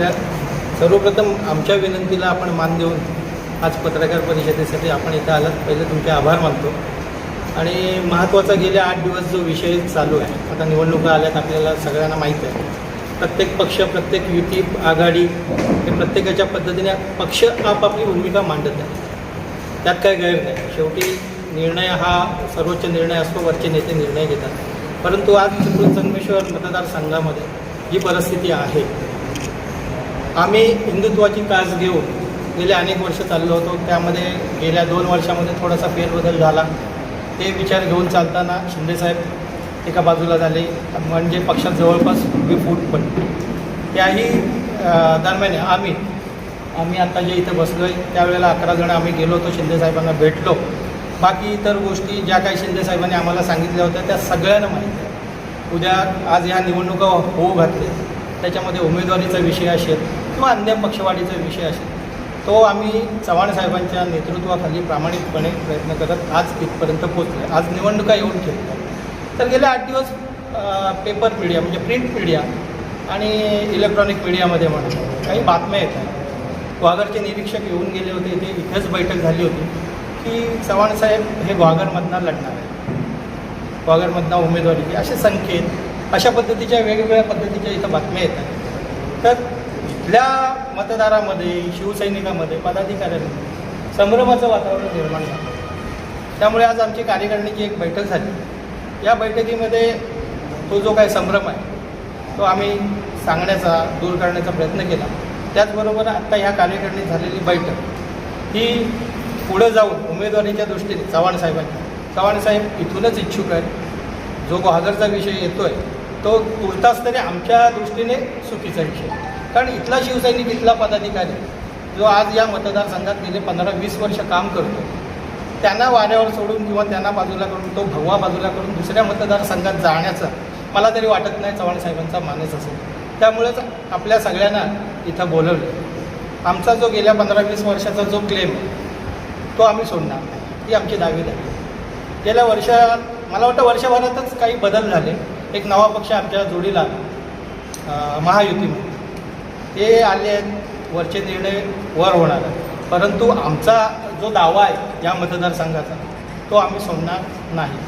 आपल्या सर्वप्रथम आमच्या विनंतीला आपण मान देऊन आज पत्रकार परिषदेसाठी आपण इथं आलात. पहिले तुमचे आभार मानतो. आणि महत्त्वाचा गेले आठ दिवस जो विषय चालू आहे आता निवडणुका आल्यात आपल्याला सगळ्यांना माहीत आहे. प्रत्येक पक्ष प्रत्येक युती आघाडी हे प्रत्येकाच्या पद्धतीने पक्ष आपापली भूमिका मांडत आहे. त्यात काही गैर नाही. शेवटी निर्णय हा सर्वोच्च निर्णय असतो वरचे नेते निर्णय घेतात. परंतु आज चिपळूण संगमेश्वर मतदारसंघामध्ये जी परिस्थिती आहे आम्ही हिंदुत्वाची कास घेऊन गेले अनेक वर्ष चाललो होतो. त्यामध्ये गेल्या दोन वर्षामध्ये थोडासा फेरबदल झाला. ते विचार घेऊन चालताना शिंदेसाहेब एका बाजूला झाले. म्हणजे पक्षात जवळपास उभी फूट पडली त्याही दरम्यान आम्ही आम्ही आता जे इथं बसलो आहे त्यावेळेला अकरा जण आम्ही गेलो होतो शिंदेसाहेबांना भेटलो. बाकी इतर गोष्टी ज्या काही शिंदेसाहेबांनी आम्हाला सांगितल्या होत्या त्या सगळ्यांना माहिती आहे. उद्या आज ह्या निवडणुका होऊ घातल्या. त्याच्यामध्ये उमेदवारीचा विषय असेल किंवा अन्य पक्षवाढीचा विषय असेल तो आम्ही चव्हाण साहेबांच्या नेतृत्वाखाली प्रामाणिकपणे प्रयत्न करत आज इथपर्यंत पोचले आज निवडणुका येऊन ठेवल्या. तर गेले आठ दिवस पेपर मीडिया म्हणजे प्रिंट मीडिया आणि इलेक्ट्रॉनिक मीडियामध्ये म्हणा काही बातम्या येत आहेत ग्वागरचे निरीक्षक येऊन गेले होते ते इथेच बैठक झाली होती की चव्हाण साहेब हे ग्वागरमधनं लढणार आहे ग्वागरमधनं उमेदवारीची असे संकेत अशा पद्धतीच्या वेगवेगळ्या पद्धतीच्या इथं बातम्या येतात. तर आपल्या मतदारामध्ये शिवसैनिकामध्ये पदाधिकाऱ्यांमध्ये संभ्रमाचं वातावरण निर्माण झालं. त्यामुळे आज आमची कार्यकारिणीची एक बैठक झाली. या बैठकीमध्ये तो जो काही संभ्रम आहे तो आम्ही सांगण्याचा दूर करण्याचा प्रयत्न केला. त्याचबरोबर आत्ता ह्या कार्यकारिणीत झालेली बैठक ही पुढं जाऊन उमेदवारीच्या दृष्टीने चव्हाण साहेबांनी चव्हाण साहेब इथूनच इच्छुक आहेत. जो गोहागरचा विषय येतो आहे तो तुर्तास तरी आमच्या दृष्टीने चुकीचा विषय आहे. कारण इथला शिवसैनिक इथला पदाधिकारी जो आज या मतदारसंघात गेले पंधरा वीस वर्ष काम करतो. त्यांना वाऱ्यावर सोडून किंवा त्यांना बाजूला करून तो भगवा बाजूला करून दुसऱ्या मतदारसंघात जाण्याचा मला तरी वाटत नाही चव्हाण साहेबांचा मानस असेल. त्यामुळेच आपल्या सगळ्यांना इथं बोलवलं. आमचा जो गेल्या पंधरा वीस वर्षाचा जो क्लेम तो आम्ही सोडणार नाही. ही आमची दावी आहे गेल्या वर्षात मला वाटतं वर्षभरातच काही बदल झाले. एक नवा पक्ष आमच्या जोडीला महायुतीमध्ये. ते आले आहेत वरचे निर्णय वर होणार परंतु आमचा जो दावा आहे या मतदारसंघाचा तो आम्ही सोडणार नाही.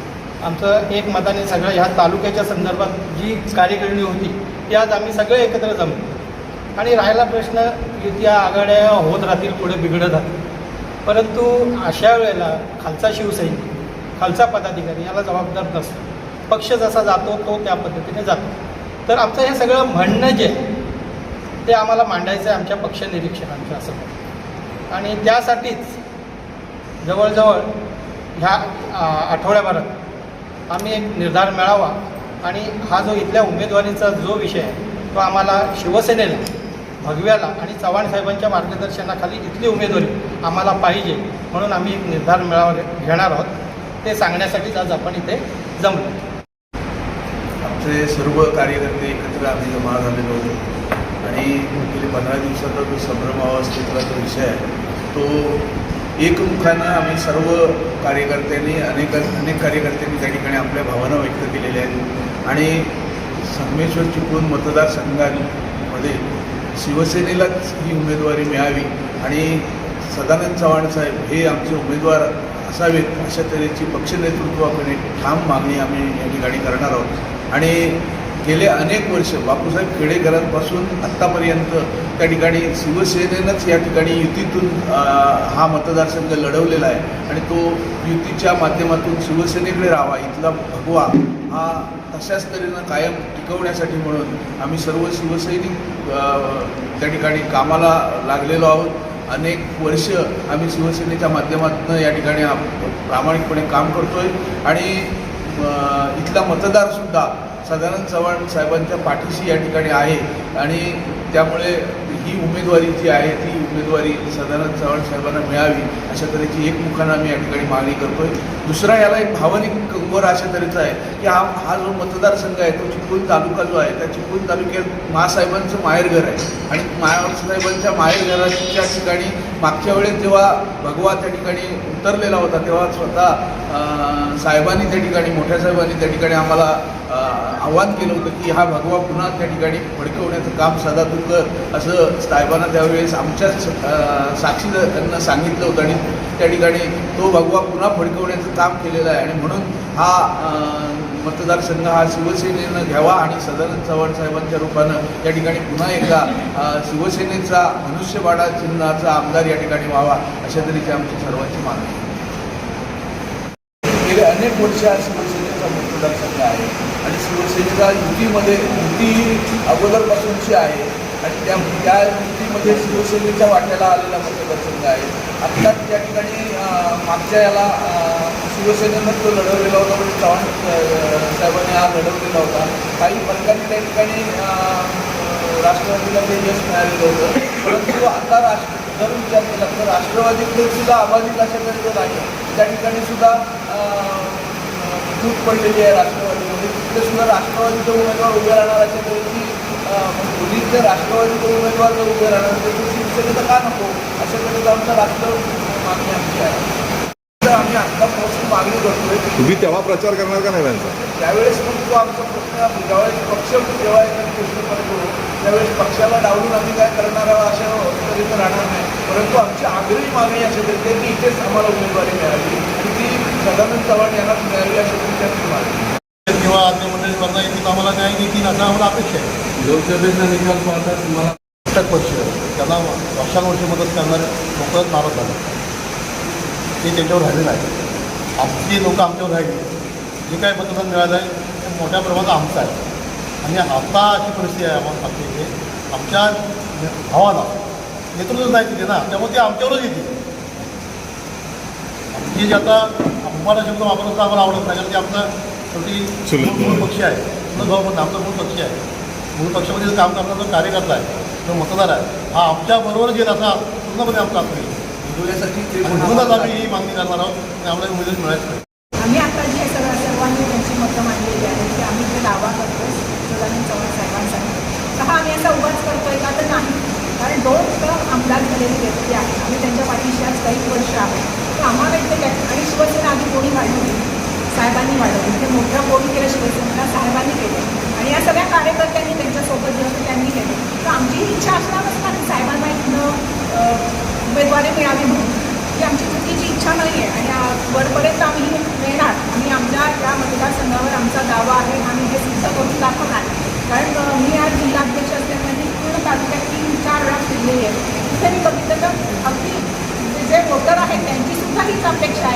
आमचं एक मताने सगळं ह्या तालुक्याच्या संदर्भात जी कार्यकारिणी होती ती आज आम्ही सगळे एकत्र जमलो. आणि राहिला प्रश्न युत्या आघाड्या होत राहतील पुढे बिघडत राहतील. परंतु अशा वेळेला खालचा शिवसैनिक खालचा पदाधिकारी याला जबाबदार नसतो. पक्ष जसा जातो तो त्या पद्धतीने जातो. तर आमचं हे सगळं म्हणणं जे आहे ते आम्हाला मांडायचं आहे आमच्या पक्ष निरीक्षकांच्या असं. आणि त्यासाठीच जवळजवळ ह्या आठवड्याभरात आम्ही एक निर्धार मिळावा आणि हा जो इथल्या उमेदवारीचा जो विषय आहे तो आम्हाला शिवसेनेला भगव्याला आणि चव्हाण साहेबांच्या मार्गदर्शनाखाली इथली उमेदवारी आम्हाला पाहिजे म्हणून आम्ही एक निर्धार मिळावा घेणार आहोत. ते सांगण्यासाठीच आज आपण इथे जमलो. आमचे सर्व कार्यकर्ते एकत्र आम्ही जमा झालेलो होतो आणि गेले पंधरा दिवसाचा जो संभ्रमावस्थेतला जो विषय आहे तो एकमुखानं आम्ही सर्व कार्यकर्त्यांनी अनेक अनेक कार्यकर्त्यांनी त्या ठिकाणी आपल्या भावना व्यक्त केलेल्या आहेत. आणि संगमेश्वर चिपळूण मतदारसंघांमध्ये शिवसेनेलाच ही उमेदवारी मिळावी आणि सदानंद चव्हाण साहेब हे आमचे उमेदवार असावेत अशा तऱ्हेची पक्षनेतृत्वाकडे ठाम मागणी आम्ही या ठिकाणी करणार आहोत. आणि गेले अनेक वर्ष. बापूसाहेब खेडेकरांपासून आत्तापर्यंत त्या ठिकाणी शिवसेनेनंच या ठिकाणी युतीतून हा मतदारसंघ लढवलेला आहे. आणि तो युतीच्या माध्यमातून शिवसेनेकडे राहावा इथला भगवा हा तशाच तऱ्हेनं कायम टिकवण्यासाठी म्हणून आम्ही सर्व शिवसैनिक त्या ठिकाणी कामाला लागलेलो आहोत. अनेक वर्ष आम्ही शिवसेनेच्या माध्यमातून या ठिकाणी प्रामाणिकपणे काम करतोय. आणि इथला मतदारसुद्धा सदानंद चव्हाण साहेबांच्या पाठीशी या ठिकाणी आहे आणि त्यामुळे ही उमेदवारी जी आहे ती उमेदवारी सदानंद चव्हाण साहेबांना मिळावी अशा तऱ्हेची एक मुखानं आम्ही या ठिकाणी मागणी करतोय. दुसरा याला एक भावनिक कंगोर अशा तऱ्हेचा आहे की हा हा जो मतदारसंघ आहे तो चिपळूण तालुका जो आहे त्या चिपळूण तालुक्यात महासाहेबांचं माहेरघर आहे. आणि महासाहेबांच्या माहेरघराच्या ठिकाणी मागच्या वेळेस जेव्हा भगवा त्या ठिकाणी उतरलेला होता तेव्हा स्वतः साहेबांनी त्या ठिकाणी मोठ्या साहेबांनी त्या ठिकाणी आम्हाला आव्हान केलं होतं की हा भगवा पुन्हा त्या ठिकाणी फडकवण्याचं काम सदा तू कर असं साहेबांना त्यावेळेस आमच्याच अं, साक्षीदारांना सांगितलं होतं. आणि त्या ठिकाणी तो भगवा पुन्हा फडकवण्याचं काम केलेलं आहे. आणि म्हणून हा मतदारसंघ हा शिवसेनेनं घ्यावा आणि सदानंद चव्हाण साहेबांच्या रूपानं या ठिकाणी पुन्हा एकदा शिवसेनेचा मनुष्यबाडा चिन्हाचा आमदार या ठिकाणी व्हावा अशा तऱ्हेची आमची सर्वांची मागणी गेले अनेक वर्ष हा शिवसेनेचा मतदारसंघ आहे. आणि युतीमध्ये युती ही अगोदरपासूनची आहे आणि त्या त्या युतीमध्ये शिवसेनेच्या वाट्याला आलेला मतदारसंघ आहे. आत्ता त्या ठिकाणी मागच्या याला शिवसेनेनं तो लढवलेला होता म्हणजे चव्हाण साहेबांनी हा लढवलेला होता. काही फरकाने त्या ठिकाणी राष्ट्रवादीला ते यश मिळालेलं होतं. परंतु आता राष्ट्र जर विचार केला तर राष्ट्रवादीकडे सुद्धा अबाधित अशा तरी नाही. त्या ठिकाणी सुद्धा फूट पडलेली आहे राष्ट्रवादी. राष्ट्रवादीमध्ये तिथे सुद्धा राष्ट्रवादीचा उमेदवार उभे राहणार अशा तऱ्हेची दोन्ही जर राष्ट्रवादीचा उमेदवार जर उभे राहणार तर तो शिवसेनेचा का नको? अशा तऱ्हेचं आमचा राष्ट्र मागणी आमची आहे. तर आम्ही आत्तापासून मागणी करतोय. तुम्ही तेव्हा प्रचार करणार का नाही त्यांचा? त्यावेळेस मग तो आमचा प्रश्न ज्यावेळेस पक्ष जेव्हा एखादी गोष्ट करतो त्यावेळेस पक्षाला डावलून आम्ही काय करणार आहोत अशा तऱ्हेचं राहणार नाही. परंतु आमची आग्रही मागणी अशी तरी की इथेच आम्हाला उमेदवारी मिळावी आणि ती सदानंद चव्हाण यांनाच मिळावी अशी आमची मागणी किंवा आज्ञा मंडळीवरनं येतील आम्हाला न्याय देतील असं आम्हाला अपेक्षा आहे. लोकसभेचा निकाल पाहता तुम्हाला प्रत्येक पक्ष त्यांना वर्षानुवर्षी मदत करणारे लोक नाराज झाले. ते त्यांच्यावर राहिलेलं आहे. आमची लोक आमच्यावर राहिली. जे काय मतदान मिळालं आहे ते मोठ्या प्रमाणात आमचं आहे. आणि आता अशी परिस्थिती आहे आम्हाला सांगते इथे आमच्या भावाला नेतृत्व नाही तिथे ना त्यामुळे ते आमच्यावरच येते आमची जे आता आम्हाला शब्द वापरत आम्हाला आवडत नाही कारण ते आमचा शेवटी मूळ पक्ष आहे. मूळ भाऊ पण आमचा मूळ पक्ष आहे. मूळ पक्षामध्ये जो काम करणारा जो कार्यकर्ता आहे जो मतदार आहे हा आमच्याबरोबर येत असा पूर्णपणे आमचा ते आणि म्हणूनच आम्ही ही मागणी करणार आहोत आणि आम्हाला उमेदवारी मिळायचं नाही. आम्ही आता जे सगळं सर्वांनी त्यांची मतं मांडलेली आहेत की आम्ही जे दावा करतोय सदानंद चव्हाण साहेबांसाठी. तर हा आम्ही असा उभाच करतोय का? तर नाही. कारण दोन आमदार झालेली व्यक्ती आहे आम्ही त्यांच्या पाठीशी आज काही वर्ष आहे तर आम्हाला इथे आणि शिवसेना आधी कोणी वाढवली साहेबांनी वाढवली. ते मोठं कोणी केलं शिवसेनेला साहेबांनी केलं. आणि या सगळ्या कार्यकर्त्यांनी त्यांच्यासोबत जे त्यांनी केलं. तर आमची इच्छा असणार ना की साहेबांना इथनं उमेदवारी मिळावी म्हणून. ही आमची चुकीची इच्छा नाही आहे आणि वरपर्यंत आम्ही मिळणार आम्ही आमच्या या मतदारसंघावर आमचा दावा आहे. आम्ही हे सिद्ध करून दाखवणार. कारण मी आज जिल्हाध्यक्ष असल्यामुळे पूर्ण तालुक्यात तीन चार वेळा फिरलेली आहे तिथे मी बघितलं तर अगदी जे- जे वोटर आहेत त्यांची सुद्धा हीच अपेक्षा